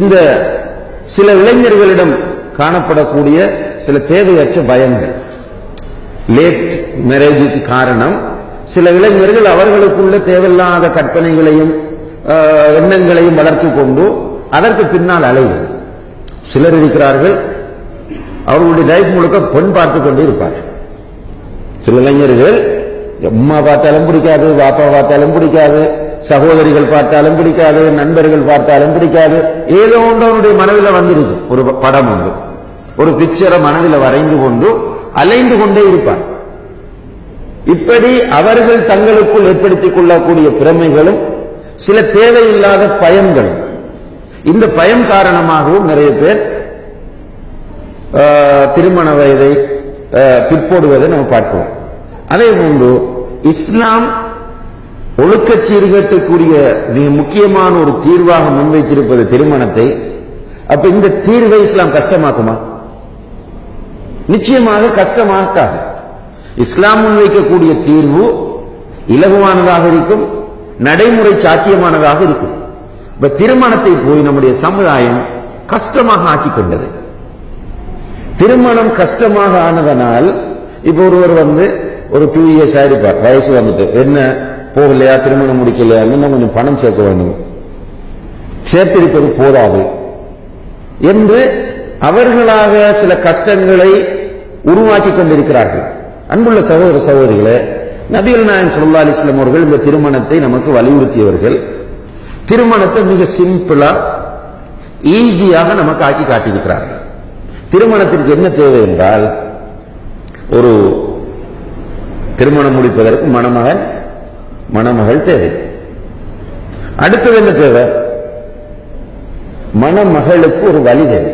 இந்த சில இளைஞர்களிடம் காணப்படக்கூடிய சில தேவையற்ற பயங்கள். லேட் மேரேஜுக்கு காரணம் சில இளைஞர்கள் அவர்களுக்குள்ள தேவையில்லாத கற்பனைகளையும் எண்ணங்களையும் வளர்த்து கொண்டு அதற்கு பின்னால் அலைவது. சிலர் இருக்கிறார்கள் அவர்களுடைய லைஃப் முழுக்க பெண் பார்த்து கொண்டு இருப்பார்கள். சில இளைஞர்கள் அம்மா பார்த்தாலும் பிடிக்காது பாப்பா பார்த்தாலும் பிடிக்காது சகோதரிகள் பார்த்தாலும் பிடிக்காது நண்பர்கள் பார்த்தாலும் பிடிக்காது. ஏதோ ஒன்று அவனுடைய மனதில் வந்துடுது ஒரு படம் உண்டு ஒரு பிக்சரை மனதில் வரைந்து கொண்டு அலைந்து கொண்டே இருப்பான். இப்படி அவர்கள் தங்களுக்குள் ஏற்படுத்திக் கொள்ளக்கூடிய பிரமைகளும் சில தேவையில்லாத பயன்களும். இந்த பயம் காரணமாகவும் நிறைய பேர் ஆஹ், திருமண வயதை பிற்போடுவதை நம்ம பார்க்கிறோம். அதே போன்று இஸ்லாம் ஒழுக்க சீர்கேட்டுக்குரிய மிக முக்கியமான ஒரு தீர்வாக முன்வைத்திருப்பது திருமணத்தை. அப்ப இந்த தீர்வை இஸ்லாம் கஷ்டமாக்குமா? நிச்சயமாக கஷ்டமாக்காது. இஸ்லாம் முன்வைக்கக்கூடிய தீர்வு இலகுவானதாக இருக்கும் நடைமுறை சாத்தியமானதாக இருக்கும். இப்ப திருமணத்தை போய் நம்முடைய சமுதாயம் கஷ்டமாக ஆக்கிக் கொண்டது. திருமணம் கஷ்டமாக ஆனதனால் இப்ப ஒருவர் வந்து ஒரு டூ இயர்ஸ் ஆயிருப்பார் வயசு வந்துட்டு. என்ன? போகலையா? திருமணம் முடிக்கலையா இன்னும் கொஞ்சம் பணம் சேர்க்க வேண்டும் சேர்த்திருப்பது போதாது. என்று அவர்களாக சில கஷ்டங்களை உருவாக்கி கொண்டிருக்கிறார்கள். அன்புள்ள சகோதர சகோதரிகளே நபிகள் நாயகம் ஸல்லல்லாஹு அலைஹி அவர்கள் இந்த திருமணத்தை நமக்கு வலியுறுத்தியவர்கள். திருமணத்தை மிக சிம்பிளா ஈஸியாக நமக்கு ஆக்கி காட்டியிருக்கிறார்கள். திருமணத்திற்கு என்ன தேவை என்றால் ஒரு திருமணம் முடிப்பதற்கு மணமகன் மணமகள் தேவை அடுத்தது என்ன தேவை? மணமகளுக்கு ஒரு வழி தேவை.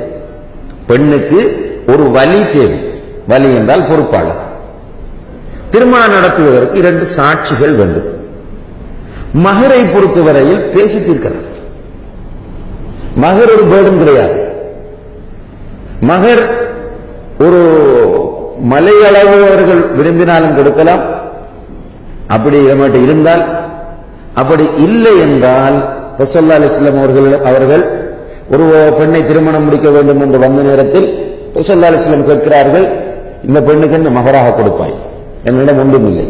பெண்ணுக்கு ஒரு வழி தேவை. வழி என்றால் பொறுப்பாளர். திருமணம் நடத்துவதற்கு இரண்டு சாட்சிகள் வேண்டும். மகரை பொறுத்தவரையில் பேசி தீர்க்கிறார் மகர் ஒரு பேடும் கிடையாது. மகர் ஒரு மலையளவு அவர்கள் விரும்பினாலும் கொடுக்கலாம். அப்படி நம்மகிட்ட இருந்தால் அப்படி இல்லை என்றால் ரசோல்லா அலிஸ்லாம் அவர்கள் அவர்கள் ஒரு பெண்ணை திருமணம் முடிக்க வேண்டும் என்று வந்த நேரத்தில் ரசோல்லா அலிஸ்லாம் கேட்கிறார்கள் இந்த பெண்ணுக்கு என்ன மகராக கொடுப்பாய். என்னிடம் ஒன்றும் இல்லை.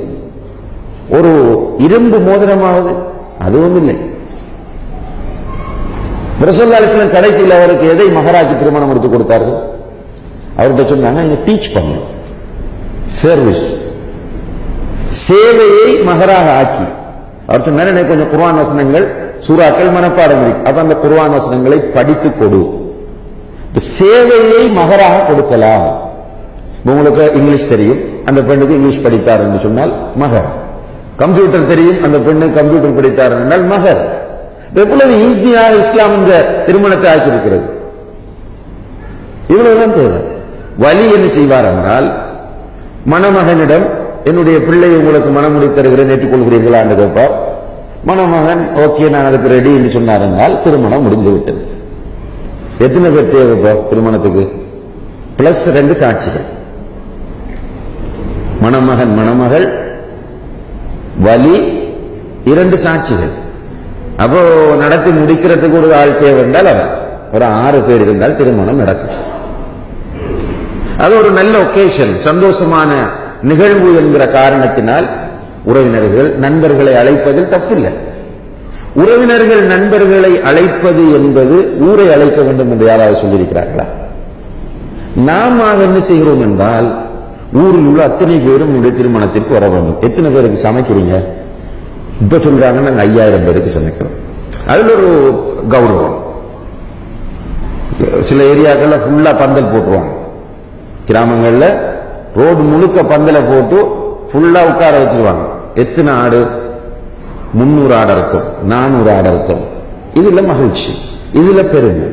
ஒரு இரும்பு மோதிரமாவது அதுவும் இல்லை. ரசோல்லா அலிஸ்லாம் கடைசியில் அவருக்கு எதை மகராஜி திருமணம் எடுத்து கொடுத்தார்கள்? அவர்கிட்ட சொன்னாங்க நீங்க டீச் பண்ணு. சர்வீஸ் சேவையை மகராக ஆக்கி. அவர் சொன்னார் எனக்கு கொஞ்சம் குர்வான் வசனங்கள் சூறாக்கள் மனப்பாடம் இருக்கு. அப்ப அந்த குர்வான் வசனங்களை படித்து கொடு. சேவையை மகராக கொடுக்கலாம். உங்களுக்கு இங்கிலீஷ் தெரியும். அந்த பெண்ணுக்கு இங்கிலீஷ் படித்தார் என்று சொன்னால் மகர். கம்ப்யூட்டர் தெரியும். அந்த பெண்ணு கம்ப்யூட்டர் படித்தார் என்றால் மகர். எவ்வளவு ஈஸியாக இஸ்லாம் இந்த திருமணத்தை ஆக்கியிருக்கிறது. இவ்வளவுதான் தேவை. வலி என்ன செய்வார் என்றால் மணமகனிடம் என்னுடைய பிள்ளை உங்களுக்கு மனமுடி தருகிறேன் ஏற்றுக்கொள்கிறீர்களா என்று கேட்பார். மணமகன் ஓகே நான் அதுக்கு ரெடி என்று சொன்னார் என்றால் திருமணம் முடிந்து விட்டது எத்தனை பேர் தேவை திருமணத்துக்கு? பிளஸ் ரெண்டு சாட்சிகள். மணமகன் மணமகள் வலி இரண்டு சாட்சிகள். அப்போ நடத்தி முடிக்கிறதுக்கு ஒரு ஆள் தேவை என்றால் அவர் ஒரு ஆறு பேர் இருந்தால் திருமணம் நடக்கும். அது ஒரு நல்ல ஒகேஷன் சந்தோஷமான நிகழ்வு என்கிற காரணத்தினால் உறவினர்கள் நண்பர்களை அழைப்பதில் தப்பில்லை. உறவினர்கள் நண்பர்களை அழைப்பது என்பது ஊரை அழைக்க வேண்டும் என்று யாராவது சொல்லியிருக்கிறார்களா? நாம என்ன செய்கிறோம் என்றால் ஊரில் உள்ள அத்தனை பேரும் உடைய திருமணத்திற்கு வர வேண்டும். எத்தனை பேருக்கு சமைக்கிறீங்க? இப்ப சொல்றாங்க நாங்க ஐயாயிரம் பேருக்கு சமைக்கிறோம். அதுல ஒரு கௌரவம். சில ஏரியாக்கள்ல ஃபுல்லா பந்தல் போட்டுருவாங்க. கிராமங்கள்ல ரோடு முழுக்க பந்தல போட்டு ஃபுல்லா உட்கார வச்சிருவாங்க. எத்தனை ஆடு? முன்னூறு ஆடு அர்த்தம் நானூறு ஆடு அர்த்தம் இதுல மகிழ்ச்சி. இதுல பெருமை.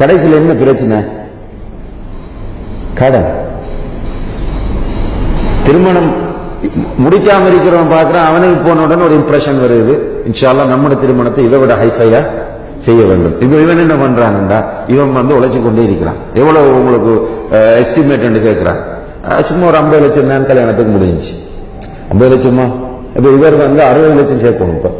கடைசியில் என்ன பிரச்சனை? கடன் திருமணம் முடிக்காம இருக்கிறவன் பார்க்கறான் அவனுக்கு போன உடனே ஒரு இம்ப்ரெஷன் வருது. இன்ஷால்லா நம்முடைய திருமணத்தை இதை விட ஹைஃபையா செய்ய வேண்டும். இப்ப இவன் என்ன பண்றான்டா? இவன் வந்து உழைச்சு கொண்டே இருக்கிறான். எவ்வளவு உங்களுக்கு எஸ்டிமேட் கேட்கிறான்? சும்மா ஒரு ஐம்பது லட்சம் தான் கல்யாணத்துக்கு முடிஞ்சுச்சு. ஐம்பது லட்சமா? இப்போ இவர் வந்து அறுபது லட்சம் சேர்க்கணும் இப்போ.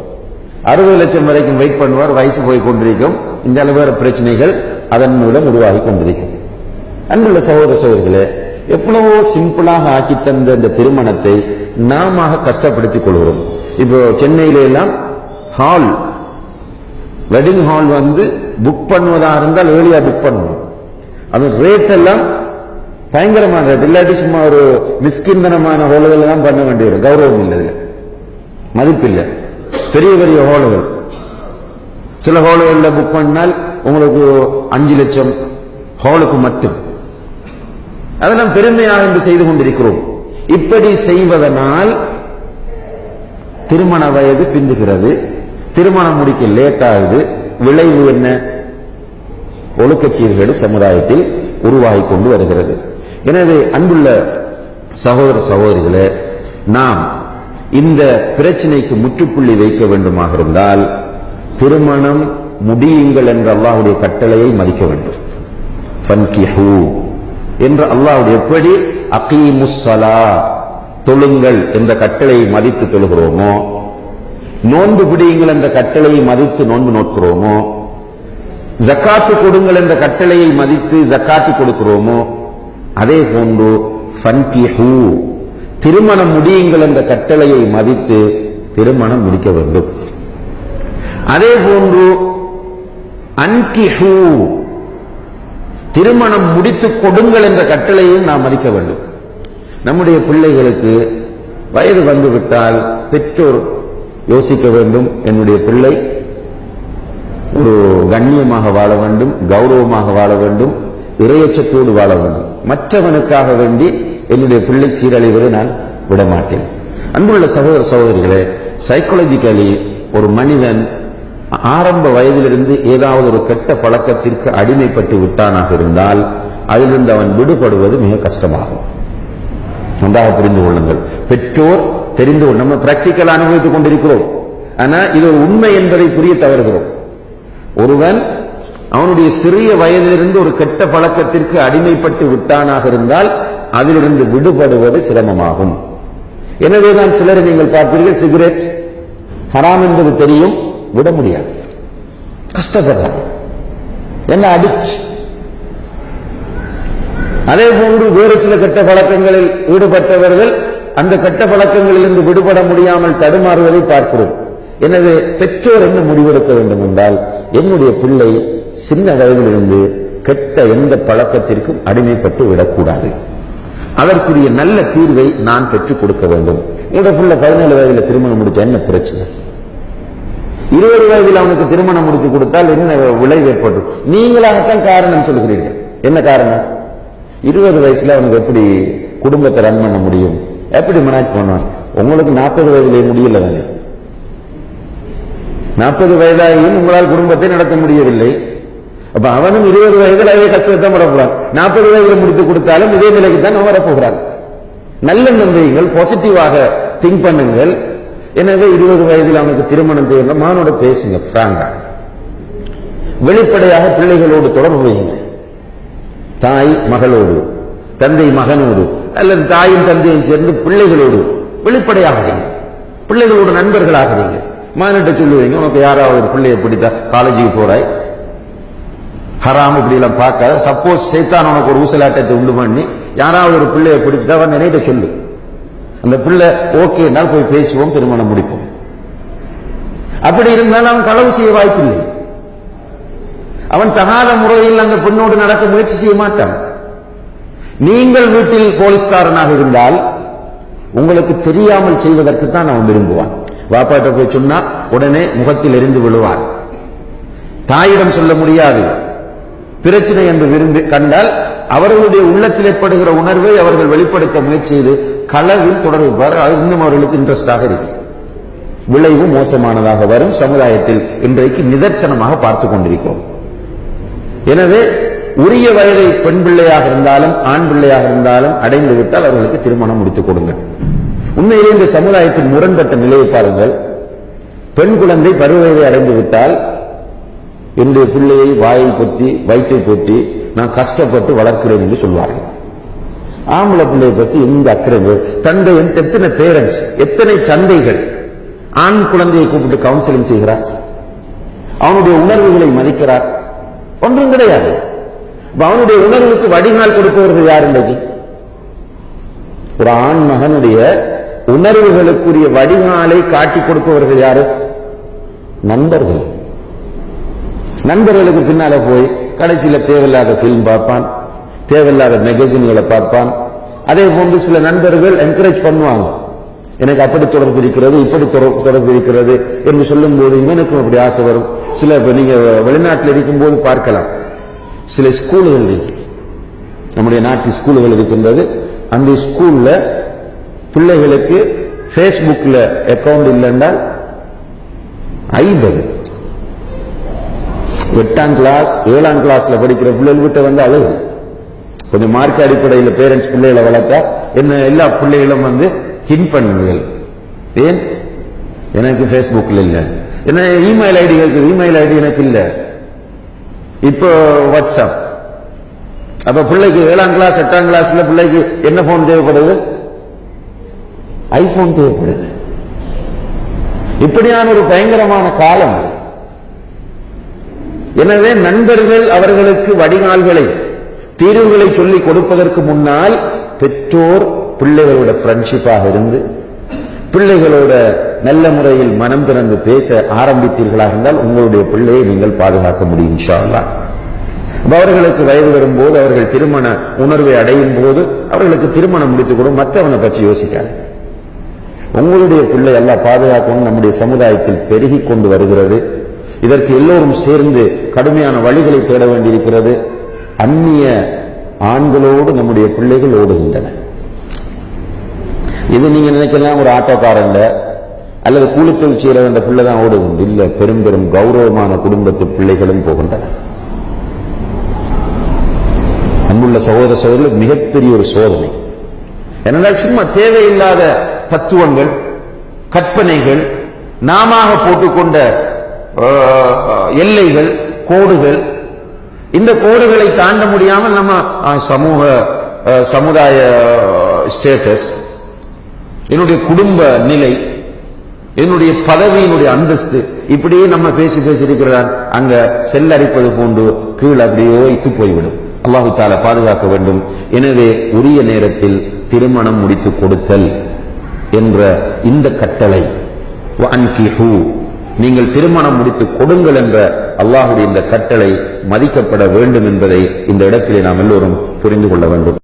அறுபது லட்சம் வரைக்கும் வெயிட் பண்ணுவார் வயசு போய் கொண்டிருக்கும். இந்த அளவு பிரச்சனைகள் அதன் மூலம் உருவாகி கொண்டிருக்கும். அன்புள்ள சகோதர சகோதரிகளே எவ்வளவோ சிம்பிளாக ஆக்கி தந்த இந்த திருமணத்தை நாம கஷ்டப்படுத்திக் கொள்கிறோம். இப்போ சென்னையில எல்லாம் ஹால் வெட்டிங் ஹால் வந்து புக் பண்ணுவதா இருந்தால் ஏர்லியா புக் பண்ணணும். அது ரேட் எல்லாம் பயங்கரமான ரேட் இல்லாட்டி சும்மா ஒரு மிஸ்கிந்தனமான ஹோல்கள் தான் பண்ண வேண்டியது கௌரவம் இல்லை இதுல. மதிப்பில்லை பெரிய பெரிய ஹோல்கள். சில ஹோலுகளில் புக் பண்ணால் உங்களுக்கு அஞ்சு லட்சம் ஹோலுக்கு மட்டும். அதெல்லாம் பெருமையாக என்று செய்து கொண்டிருக்கிறோம். இப்படி செய்வதனால் திருமண வயது பிந்துகிறது. திருமணம் முடிக்க லேட் ஆகுது. விளைவு என்ன? ஒழுக்கச்சீர்கேடு சமுதாயத்தில் உருவாகி கொண்டு வருகிறது. எனவே அன்புள்ள சகோதர சகோதரிகளே நாம் இந்த பிரச்சனைக்கு முற்றுப்புள்ளி வைக்க வேண்டுமாக இருந்தால் திருமணம் முடியுங்கள் என்ற அல்லாஹுடைய கட்டளையை மதிக்க வேண்டும். ஃபன்கிஹூ என்ற அல்லாஹ்வுடைய எப்படி அகீமுசலா தொழுங்கள் என்ற கட்டளையை மதித்து தொழுகிறோமோ நோன்பு பிடியுங்கள் என்ற கட்டளையை மதித்து நோன்பு நோக்கிறோமோ ஜக்காத்து கொடுங்கள் என்ற கட்டளையை மதித்து ஜக்காத்து கொடுக்கிறோமோ அதே போன்று ஃபன்கிஹூ திருமணம் முடியுங்கள் என்ற கட்டளையை மதித்து திருமணம் முடிக்க வேண்டும். அதே போன்று அன்கிஹூ திருமணம் முடித்து கொடுங்கள் என்ற கட்டளையும் நாம் மதிக்க வேண்டும். நம்முடைய பிள்ளைகளுக்கு வயது வந்துவிட்டால் பெற்றோர் யோசிக்க வேண்டும். என்னுடைய பிள்ளை ஒரு கண்ணியமாக வாழ வேண்டும் கௌரவமாக வாழ வேண்டும் இரையச்சத்தோடு வாழ வேண்டும். மற்றவனுக்காக வேண்டி என்னுடைய பிள்ளை சீரழிவதை நான் விட மாட்டேன் அன்புள்ள சகோதர சகோதரிகளே சைக்காலஜிக்கலி ஒரு மனிதன் ஆரம்ப வயதிலிருந்து ஏதாவது ஒரு கெட்ட பழக்கத்திற்கு அடிமைப்பட்டு விட்டானாக இருந்தால் அதிலிருந்து அவன் விடுபடுவது மிக கஷ்டமாகும். நன்றாக புரிந்து கொள்ளுங்கள். பெற்றோர் தெரிந்து நம்ம பிராக்டிக்கல் அனுபவித்துக் கொண்டிருக்கிறோம். ஆனால் இது ஒரு உண்மை என்பதை புரிய தவறுகிறோம். ஒருவன் அவனுடைய சிறிய வயதிலிருந்து ஒரு கெட்ட பழக்கத்திற்கு அடிமைப்பட்டு விட்டானாக இருந்தால் அதிலிருந்து விடுபடுவது சிரமமாகும். எனவேதான் சிலரை நீங்கள் பார்ப்பீர்கள் சிகரெட் ஹராம் என்பது தெரியும் விட முடியாது. கஷ்டப்படுறான் என்ன அடிக்ட்? அதே போன்று வேறு சில கெட்ட பழக்கங்களில் ஈடுபட்டவர்கள் அந்த கெட்ட பழக்கங்களிலிருந்து விடுபட முடியாமல் தடுமாறுவதை பார்க்கிறோம். எனவே பெற்றோர் என்ன முடிவெடுக்க வேண்டும் என்றால் என்னுடைய பிள்ளை சின்ன வயதிலிருந்து கெட்ட எந்த பழக்கத்திற்கும் அடிமைப்பட்டு விடக்கூடாது. அதற்குரிய நல்ல தீர்வை நான் பெற்றுக் கொடுக்க வேண்டும். என்னோட பிள்ளை பதினேழு வயதுல திருமணம் முடிச்ச என்ன பிரச்சனை? இருபது வயதில் அவனுக்கு திருமணம் முடிச்சு கொடுத்தால் என்ன விளைவு ஏற்படும்? நீங்களாகத்தான் காரணம் சொல்கிறீர்கள். என்ன காரணம்? இருபது வயசுல அவனுக்கு எப்படி குடும்பத்தை ரன் பண்ண முடியும்? எப்படி மனாஜ் பண்ணுவான் உங்களுக்கு நாற்பது வயதிலே முடியல தானே? நாற்பது வயதாகியும் உங்களால் குடும்பத்தை நடத்த முடியவில்லை. அப்ப அவனும் இருபது வயதில் அதே கஷ்டத்தை வரப்போறான் நாற்பது வயதுல முடித்து கொடுத்தாலும் இதே நிலைக்கு தான் அவன் வரப்போகிறான். நல்ல நம்பிக்கைகள் பாசிட்டிவாக திங்க் பண்ணுங்கள். எனவே இருபது வயதில் அவனுக்கு திருமணம் செய்யணும் மானோட பேசுங்க பிராங்கா வெளிப்படையாக பிள்ளைகளோடு தொடர்பு வைங்க தாய் மகளோடு தந்தை மகனோடு அல்லது தாயும் தந்தையும் சேர்ந்து பிள்ளைகளோடு வெளிப்படையாகிறீங்க பிள்ளைகளோடு நண்பர்களாகிறீங்க மானிட்ட சொல்லுவீங்க உனக்கு யாராவது ஒரு பிள்ளையை பிடித்தா காலேஜுக்கு போறாய்? ஹராம் இப்படி எல்லாம் பார்க்காத. சப்போஸ் சைத்தான் உனக்கு ஒரு ஊசலாட்டத்தை உண்டு பண்ணி யாராவது ஒரு பிள்ளையை பிடிச்சிட்டா அவன் நினைட்ட சொல்லு. அந்த பிள்ளை ஓகேனால் போய் பேசுவோம் திருமணம் முடிப்போம். அப்படி இருந்தாலும் அவன் களவு செய்ய வாய்ப்பில்லை. அவன் தகாத முறையில் அந்த பெண்ணோடு நடக்க முயற்சி செய்ய மாட்டான். நீங்கள் வீட்டில் போலீஸ்காரனாக இருந்தால் உங்களுக்கு தெரியாமல் செய்வதற்கு தான் அவன் விரும்புவான். வாப்பாட்ட போய் சொன்னா உடனே முகத்தில் எரிந்து விழுவான் தாயிடம் சொல்ல முடியாது. பிரச்சனை என்று விரும்பி கண்டால் அவர்களுடைய உள்ளத்தில் ஏற்படுகிற உணர்வை அவர்கள் வெளிப்படுத்த முயற்சி செய்து களவில் தொடர்பு அது இன்னும் அவர்களுக்கு இன்ட்ரெஸ்டாக இருக்கு. விளைவு மோசமானதாக வரும் சமுதாயத்தில் இன்றைக்கு நிதர்சனமாக பார்த்து கொண்டிருக்கிறோம். எனவே உரிய வயதை பெண் பிள்ளையாக இருந்தாலும் ஆண் பிள்ளையாக இருந்தாலும் அடைந்து விட்டால் அவர்களுக்கு திருமணம் முடித்துக் கொடுங்கள். உண்மையிலே இந்த சமுதாயத்தின் முரண்பட்ட நிலையை பாருங்கள். பெண் குழந்தை பருவவயதை அடைந்து விட்டால் என்னுடைய பிள்ளையை வாயை பொத்தி வயிற்றை பொத்தி நான் கஷ்டப்பட்டு வளர்க்கிறேன் என்று சொல்வார்கள். ஆம்பளை பிள்ளையை பற்றி எந்த அக்கறை தந்தை எத்தனை பேரண்ட்ஸ் எத்தனை தந்தைகள்? ஆண் குழந்தையை கூப்பிட்டு கவுன்சிலிங் செய்கிறார். அவனுடைய உணர்வுகளை மதிக்கிறார். ஒன்றும் கிடையாது. அவனுடைய உணர்வுக்கு வடிகால் கொடுப்பவர்கள் யார் இன்றைக்கு? ஒரு ஆண் மகனுடைய உணர்வுகளுக்குரிய வடிகாலை காட்டி கொடுப்பவர்கள் யாரு? நண்பர்கள். நண்பர்களுக்கு பின்னால போய் கடைசியில் தேவையில்லாத பிலிம் பார்ப்பான் தேவையில்லாத மேகசின்களை பார்ப்பான். அதே போன்று சில நண்பர்கள் என்கரேஜ் பண்ணுவாங்க. எனக்கு அப்படி தொடர்பு இருக்கிறது இப்படி தொடர்- தொடர்பு இருக்கிறது என்று சொல்லும் போது இவனுக்கும் அப்படி ஆசை வரும். சில நீங்க வெளிநாட்டில் இருக்கும் போது பார்க்கலாம். சில ஸ்கூல்கள் நம்முடைய நாட்டு ஸ்கூல்கள் இருக்கின்றது. அந்த ஸ்கூல்ல பிள்ளைகளுக்கு ஃபேஸ்புக்கில் அக்கௌண்ட் இல்லைன்றால் ஐம்பது. எட்டாம் கிளாஸ் ஏழாம் கிளாஸ்ல படிக்கிற பிள்ளைகள் விட்டு வந்து அழுகு. கொஞ்சம் மார்க் அடிப்படையில் பேரண்ட்ஸ் பிள்ளைகளை வளர்த்தா என்ன எல்லா பிள்ளைகளும் வந்து ஹின் பண்ணுங்கள். ஏன்? எனக்கு ஃபேஸ்புக்கில் இல்லை. என்ன இமெயில் ஐடி இருக்குது இமெயில் ஐடி எனக்கு இல்லை. இப்போ வாட்ஸ்அப் அப்ப பிள்ளைக்கு ஏழாம் கிளாஸ் எட்டாம் கிளாஸ்ல பிள்ளைக்கு என்ன போன் தேவைப்படுது? ஐபோன் தேவைப்படுது. இப்படியான ஒரு பயங்கரமான காலம் அது. எனவே நண்பர்கள் அவர்களுக்கு வடிகால்களை தீர்வுகளை சொல்லி கொடுப்பதற்கு முன்னால் பெற்றோர் பிள்ளைகளோட ஃப்ரெண்ட்ஷிப்பாக இருந்து பிள்ளைகளோட நல்ல முறையில் மனம் திறந்து பேச ஆரம்பித்தீர்களாக இருந்தால் உங்களுடைய பிள்ளையை நீங்கள் பாதுகாக்க முடியும் இன்ஷா அவர்களுக்கு வயது வரும்போது அவர்கள் திருமண உணர்வை அடையும் போது அவர்களுக்கு திருமணம் முடித்துக் கொடும் மற்றவனை பற்றி யோசிக்காது. உங்களுடைய பிள்ளை எல்லாம் பாதுகாக்கணும் நம்முடைய சமுதாயத்தில் பெருகி கொண்டு வருகிறது. இதற்கு எல்லோரும் சேர்ந்து கடுமையான வழிகளை தேட வேண்டியிருக்கிறது. அந்நிய ஆண்களோடு நம்முடைய பிள்ளைகள் ஓடுகின்றன. இது நீங்க நினைக்கலாம் ஒரு ஆட்டோக்காரன்ல அல்லது கூலித்தொழில் செய்யற பிள்ளை தான் ஓடுகின்ற இல்ல பெரும் பெரும் கௌரவமான குடும்பத்து பிள்ளைகளும் போகின்றன. அன்புள்ள சகோதர சகோதரர்கள் மிகப்பெரிய ஒரு சோதனை. ஏனென்றால் சும்மா தேவையில்லாத தத்துவங்கள் கற்பனைகள் நாம போட்டுக்கொண்ட எல்லைகள் கோடுகள். இந்த கோடுகளை தாண்ட முடியாமல் நம்ம அஹ், சமூக சமுதாய ஸ்டேட்டஸ் என்னுடைய குடும்ப நிலை என்னுடைய பதவியினுடைய அந்தஸ்து இப்படியே நம்ம பேசி பேசியிருக்கிறான் அங்க செல்லரிப்பது போன்று கீழ் அப்படியோ இத்து போய்விடும். அல்லாஹு தால பாதுகாக்க வேண்டும். எனவே உரிய நேரத்தில் திருமணம் முடித்து கொடுத்தல் என்ற இந்த கட்டளை. வஅன்கிஹு, நீங்கள் திருமணம் முடித்து கொடுங்கள் என்ற அல்லாஹுடைய இந்த கட்டளை மதிக்கப்பட வேண்டும் என்பதை இந்த இடத்திலே நாம் எல்லோரும் புரிந்து கொள்ள வேண்டும்.